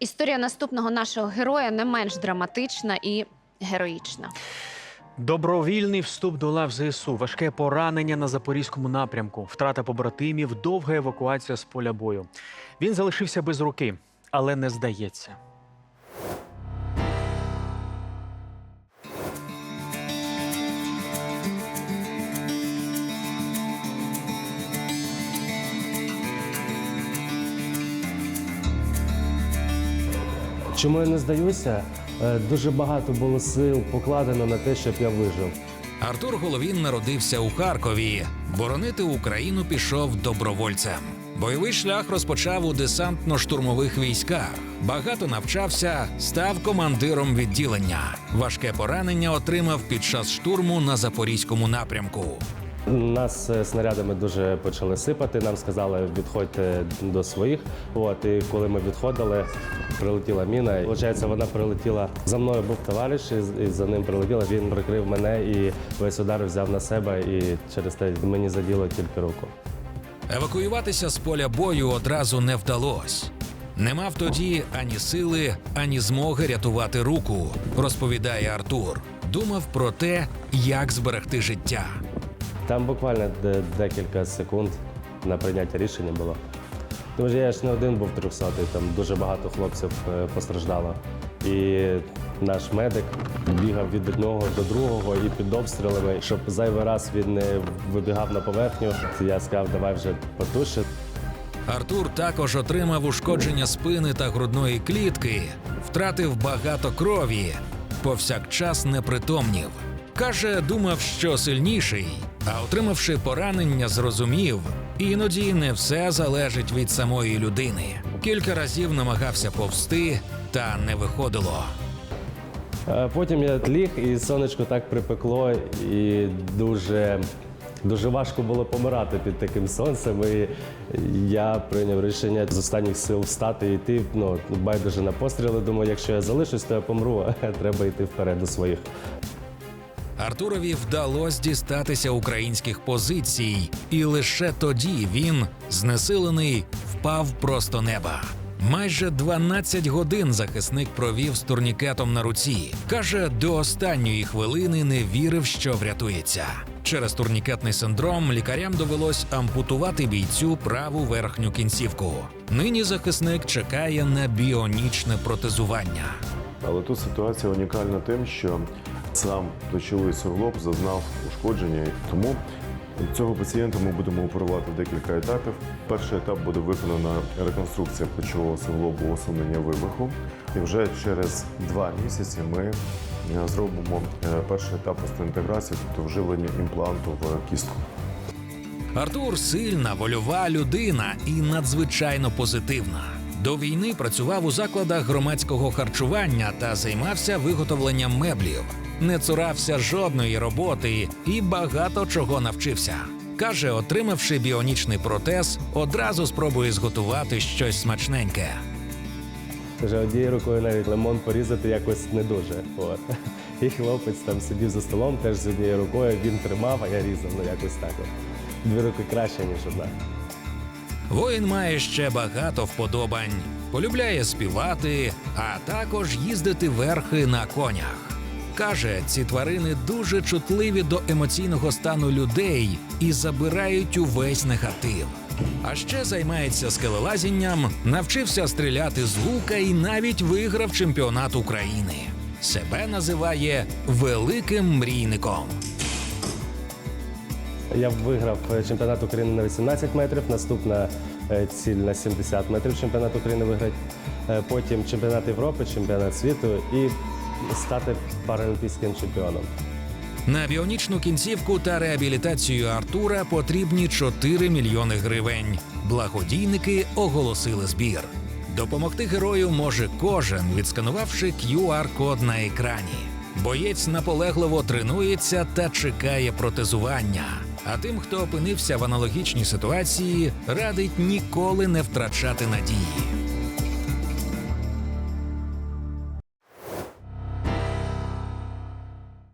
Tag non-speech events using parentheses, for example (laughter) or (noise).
Історія наступного нашого героя не менш драматична і героїчна. Добровільний вступ до лав ЗСУ, важке поранення на запорізькому напрямку, втрата побратимів, довга евакуація з поля бою. Він залишився без руки, але не здається. Чому я не здаюся? Е, Дуже багато було сил покладено на те, щоб я вижив. Артур Головін народився у Харкові. Боронити Україну пішов добровольцем. Бойовий шлях розпочав у десантно-штурмових військах. Багато навчався, став командиром відділення. Важке поранення отримав під час штурму на запорізькому напрямку. Нас е, снарядами дуже почали сипати. Нам сказали, відходьте до своїх. От і коли ми відходили, прилетіла міна. Виходить, вона прилетіла за мною. Був товариш, і за ним прилетіла. Він прикрив мене і весь удар взяв на себе. І через те мені заділо тільки руку. Евакуюватися з поля бою одразу не вдалося. Не мав тоді ані сили, ані змоги рятувати руку, розповідає Артур. Думав про те, як зберегти життя. Там буквально декілька секунд на прийняття рішення було. Тому що я ж не один був 300 там дуже багато хлопців е, постраждало. І наш медик бігав від одного до другого і під обстрілами, щоб зайвий раз він не вибігав на поверхню. Я сказав, давай вже потуши. Артур також отримав ушкодження спини та грудної клітки, втратив багато крові, повсякчас непритомнів. Каже, думав, що сильніший, а отримавши поранення, зрозумів, іноді не все залежить від самої людини. Кілька разів намагався повсти, та не виходило. Потім я ліг, і сонечко так припекло, і дуже, дуже важко було помирати під таким сонцем. І я прийняв рішення з останніх сил встати і йти. Ну, байдуже на постріли. Думаю, якщо я залишусь, то я помру. а (laughs) Треба йти вперед до своїх. Артурові вдалося дістатися українських позицій, і лише тоді він, знесилений, впав просто неба. Майже 12 годин захисник провів з турнікетом на руці. Каже, до останньої хвилини не вірив, що врятується. Через турнікетний синдром лікарям довелось ампутувати бійцю праву верхню кінцівку. Нині захисник чекає на біонічне протезування. Але тут ситуація унікальна тим, що сам плечовий суглоб зазнав ушкодження, тому цього пацієнта ми будемо оперувати декілька етапів. Перший етап буде виконана реконструкція плечового суглобу усунення вивиху. І вже через два місяці ми е, зробимо е, перший етап остеінтеграції, тобто вживлення імпланту в кістку. Артур сильна, вольова людина і надзвичайно позитивна. До війни працював у закладах громадського харчування та займався виготовленням меблів. Не цурався жодної роботи і багато чого навчився. Каже, отримавши біонічний протез, одразу спробує зготувати щось смачненьке. Каже, однією рукою навіть лимон порізати якось не дуже. От. І хлопець там сидів за столом, теж з однією рукою, він тримав, а я різав, ну якось так. От. Дві руки краще, ніж одна. Воїн має ще багато вподобань. Полюбляє співати, а також їздити верхи на конях. Каже, ці тварини дуже чутливі до емоційного стану людей і забирають увесь негатив. А ще займається скелелазінням, навчився стріляти з лука і навіть виграв чемпіонат України. Себе називає великим мрійником. Я виграв е, чемпіонат України на 18 метрів. Наступна е, ціль на 70 метрів чемпіонат України виграти. Е, Потім чемпіонат Європи, чемпіонат світу і стати паралімпійським чемпіоном. На біонічну кінцівку та реабілітацію Артура потрібні 4 мільйони гривень. Благодійники оголосили збір. Допомогти герою може кожен, відсканувавши QR-код на екрані. Боєць наполегливо тренується та чекає протезування. А тим, хто опинився в аналогічній ситуації, радить ніколи не втрачати надії.